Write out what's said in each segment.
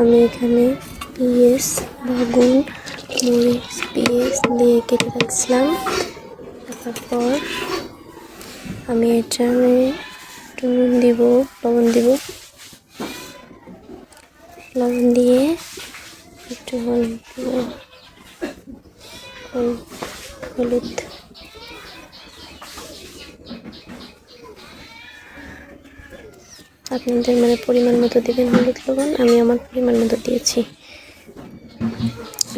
আমি এখানে পিএস বাগুন, মরিচ পিএস দিয়ে কেটে রাখছিলাম। তারপর আমি এটা আমি একটু দিব, লবণ দিব। লবণ দিয়ে একটু হলুদ হলুদ আপনাদের মানে পরিমাণ মতো দেবেন হলুদ লবণ, আমি আমার পরিমাণ মতো দিয়েছি।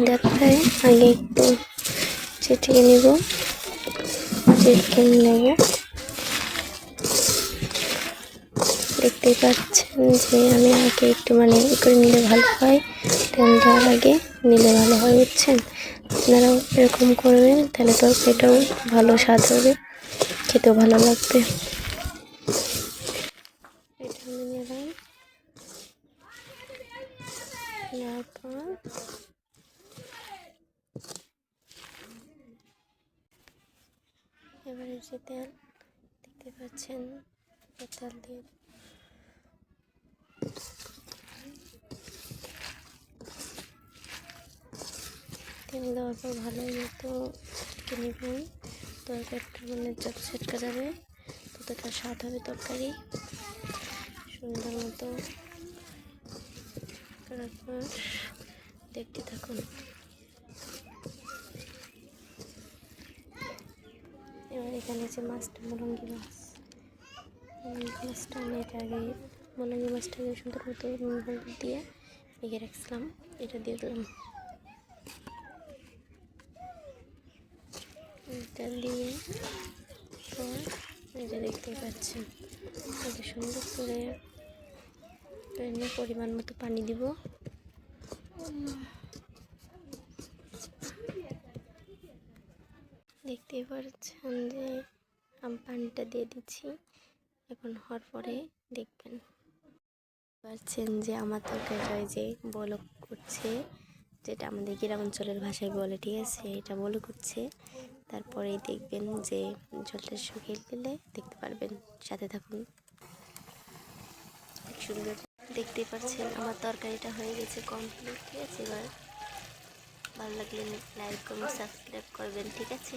ডাক্তারে আগে একটু চেটিয়ে নিব চেটকে নেব দেখতেই পাচ্ছেন যে আমি আগে একটু মানে ই করে নিলে ভালো হয় তেল দেওয়ার আগে নিলে ভালো হয়, বুঝছেন? আপনারাও এরকম করবেন, তাহলে তো তরকারিটাও ভালো স্বাদ হবে, খেতেও ভালো লাগবে এটা আমি নিলাম নেওয়ার পর এবারে যে তেল, দেখতে পাচ্ছেন তেল দিয়ে তেল দেওয়ার পর ভালো মতো ছেটকে নেবেন। তরকারিটা মানে যত ছেটকা যাবে, ততটা স্বাদ হবে তরকারি। সুন্দর মতো করার দেখতে থাকুন। এবার এখানে যে মাছটা, মুরঙ্গি মাছ। মাছটা আমি এটা আগে, মুরঙ্গি মাছটাকে সুন্দর মতো দিয়ে মেখে রাখছিলাম। এটা দিয়ে দিলাম। এটা দিয়ে পর এটা দেখতেই পাচ্ছেন। এটা সুন্দর করে এনে পরিমাণ মতো পানি দিব। দেখতেই পাচ্ছেন যে আমি পানিটা দিয়ে দিচ্ছি। এখন হওয়ার পরে দেখবেন। পাচ্ছেন যে আমার তরকারিটা যে বলক করছে, যেটা আমাদের গ্রাম অঞ্চলের ভাষায় বলে, ঠিক আছে? এটা বলক করছে। তারপরে দেখবেন যে জলটা শুকিয়ে গেলে দেখতে পারবেন, সাথে থাকুন। সুন্দর দেখতেই পাচ্ছেন, আমার তরকারিটা হয়ে গেছে কমপ্লিট ঠিক আছে? এবার ভালো লাগলে লাইক কমেন্ট সাবস্ক্রাইব করবেন, ঠিক আছে?